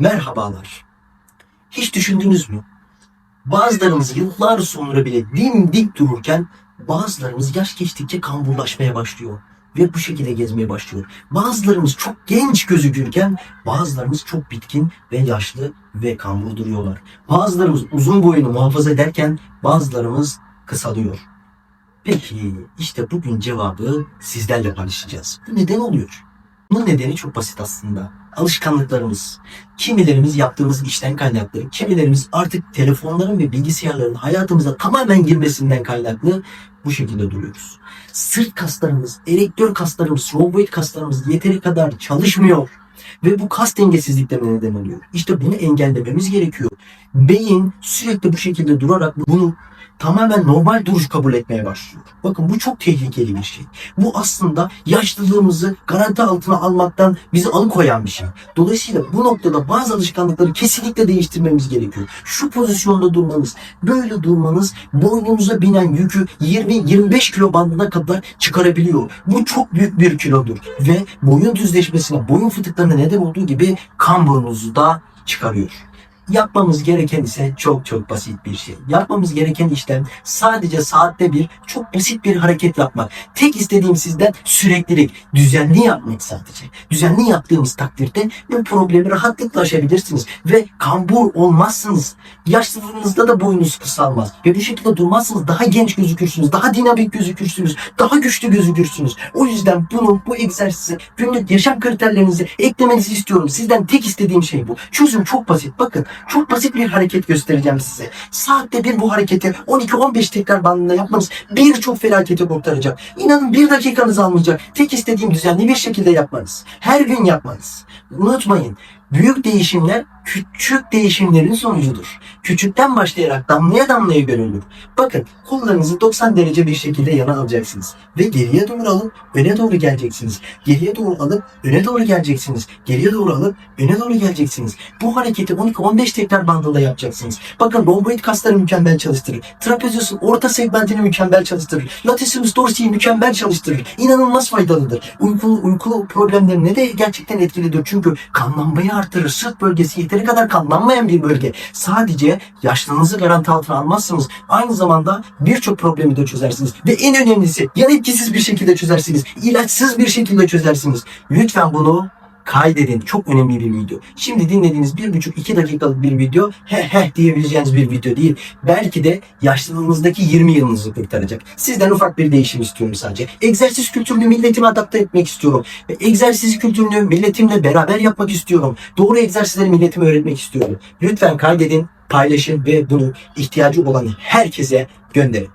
Merhabalar. Hiç düşündünüz mü? Bazılarımız yıllar sonra bile dimdik dururken bazılarımız yaş geçtikçe kamburlaşmaya başlıyor ve bu şekilde gezmeye başlıyor. Bazılarımız çok genç gözükürken bazılarımız çok bitkin ve yaşlı ve kambur duruyorlar. Bazılarımız uzun boyunu muhafaza ederken bazılarımız kısalıyor. Peki işte bugün cevabı sizlerle paylaşacağız. Bu neden oluyor? Bunun nedeni çok basit aslında. Alışkanlıklarımız. Kimilerimiz yaptığımız işten kaynaklı, kimilerimiz artık telefonların ve bilgisayarların hayatımıza tamamen girmesinden kaynaklı bu şekilde duruyoruz. Sırt kaslarımız, erektör kaslarımız, romboid kaslarımız yeteri kadar çalışmıyor. Ve bu kas dengesizliklerine neden oluyor. İşte bunu engellememiz gerekiyor. Beyin sürekli bu şekilde durarak bunu tamamen normal duruş kabul etmeye başlıyor. Bakın bu çok tehlikeli bir şey. Bu aslında yaşlılığımızı garanti altına almaktan bizi alıkoyan bir şey. Dolayısıyla bu noktada bazı alışkanlıkları kesinlikle değiştirmemiz gerekiyor. Şu pozisyonda durmanız, böyle durmanız boynunuza binen yükü 20-25 kilo bandına kadar çıkarabiliyor. Bu çok büyük bir kilodur ve boyun düzleşmesine, boyun fıtıklarına neden olduğu gibi kamburunuzu da çıkarıyor. Yapmamız gereken ise çok çok basit bir şey. Yapmamız gereken işlem sadece saatte bir çok basit bir hareket yapmak. Tek istediğim sizden süreklilik, düzenli yapmak sadece. Düzenli yaptığımız takdirde bu problemi rahatlıkla aşabilirsiniz ve kambur olmazsınız. Yaşlılığınızda da boyunuz kısalmaz ve bu şekilde durmazsınız daha genç gözükürsünüz, daha dinamik gözükürsünüz, daha güçlü gözükürsünüz. O yüzden bunu, bu egzersizi günlük yaşam kriterlerinize eklemenizi istiyorum. Sizden tek istediğim şey bu. Çözüm çok basit. Bakın çok basit bir hareket göstereceğim size. Saatte bir bu hareketi 12-15 tekrar bandında yapmanız birçok felaketi kurtaracak. İnanın bir dakikanızı almayacak. Tek istediğim düzenli bir şekilde yapmanız. Her gün yapmanız. Unutmayın. Büyük değişimler küçük değişimlerin sonucudur. Küçükten başlayarak damlaya damlaya görülür. Bakın kollarınızı 90 derece bir şekilde yana alacaksınız. Ve geriye doğru alıp öne doğru geleceksiniz. Geriye doğru alıp öne doğru geleceksiniz. Geriye doğru alıp öne doğru geleceksiniz. Bu hareketi 12-15 tekrar bandında yapacaksınız. Bakın romboid kasları mükemmel çalıştırır. Trapeziusun orta segmentini mükemmel çalıştırır. Latissimus dorsi'yi mükemmel çalıştırır. İnanılmaz faydalıdır. Uykulu, uykulu problemlerine de gerçekten etkilidir. Çünkü kanlanmayı artırır. Sırt bölgesi yeteri kadar kanlanmayan bir bölge. Sadece yaşlılığınızı garanti altına almazsınız. Aynı zamanda birçok problemi de çözersiniz. Ve en önemlisi yan etkisiz bir şekilde çözersiniz. İlaçsız bir şekilde çözersiniz. Lütfen bunu kaydedin. Çok önemli bir video. Şimdi dinlediğiniz bir buçuk iki dakikalık bir video he he diyebileceğiniz bir video değil. Belki de yaşlılığınızdaki 20 yılınızı kurtaracak. Sizden ufak bir değişim istiyorum sadece. Egzersiz kültürünü milletime adapte etmek istiyorum. Ve egzersiz kültürünü milletimle beraber yapmak istiyorum. Doğru egzersizleri milletime öğretmek istiyorum. Lütfen kaydedin, paylaşın ve bunu ihtiyacı olan herkese gönderin.